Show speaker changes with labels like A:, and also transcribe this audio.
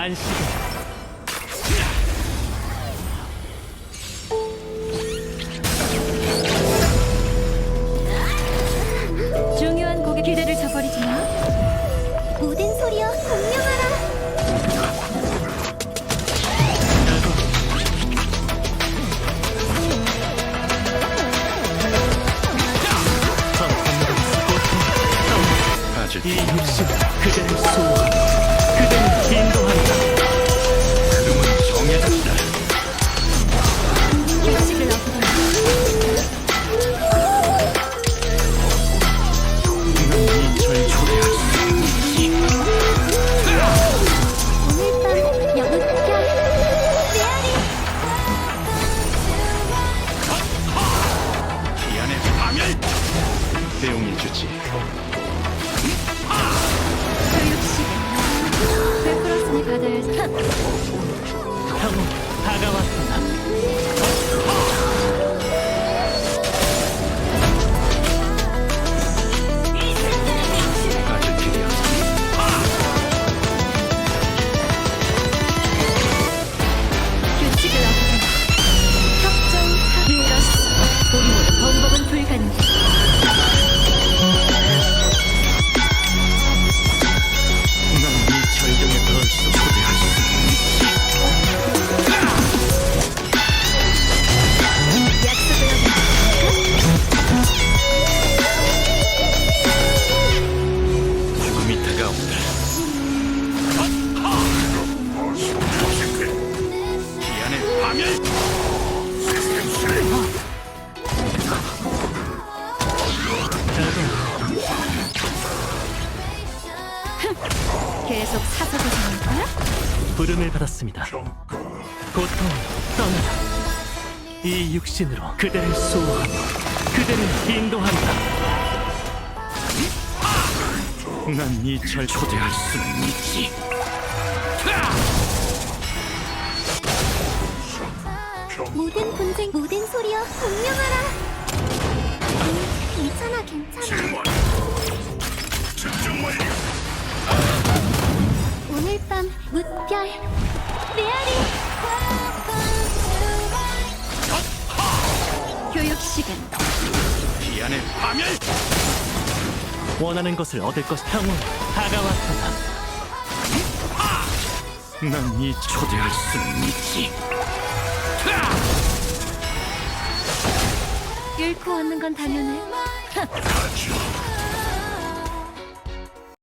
A: 안식은
B: 중요한 곡의 기대를 저버리지 마. 모든 소리여 공명하라.
C: 아직
A: 이 육신 그대를 수호
C: 주지.
A: 다가왔구나.
C: 없다.
B: 규칙을 어기 계속 사서고 사는 거야?
A: 부름을 받았습니다. 고통 떠나라. 이 육신으로 그대를 수호하고 그대를 인도한다.
C: 난 이 절 초대할 수는 있지.
B: 모든 분쟁, 모든 소리여 공명하라. 음, 괜찮아, 괜찮아. 무별 메아리. 교육 시간.
C: 기안의 파멸.
A: 원하는 것을 얻을 것 형은 다가왔구나.
C: 난이 초대할 수는 있지.
B: 잃고 얻는 건 당연해.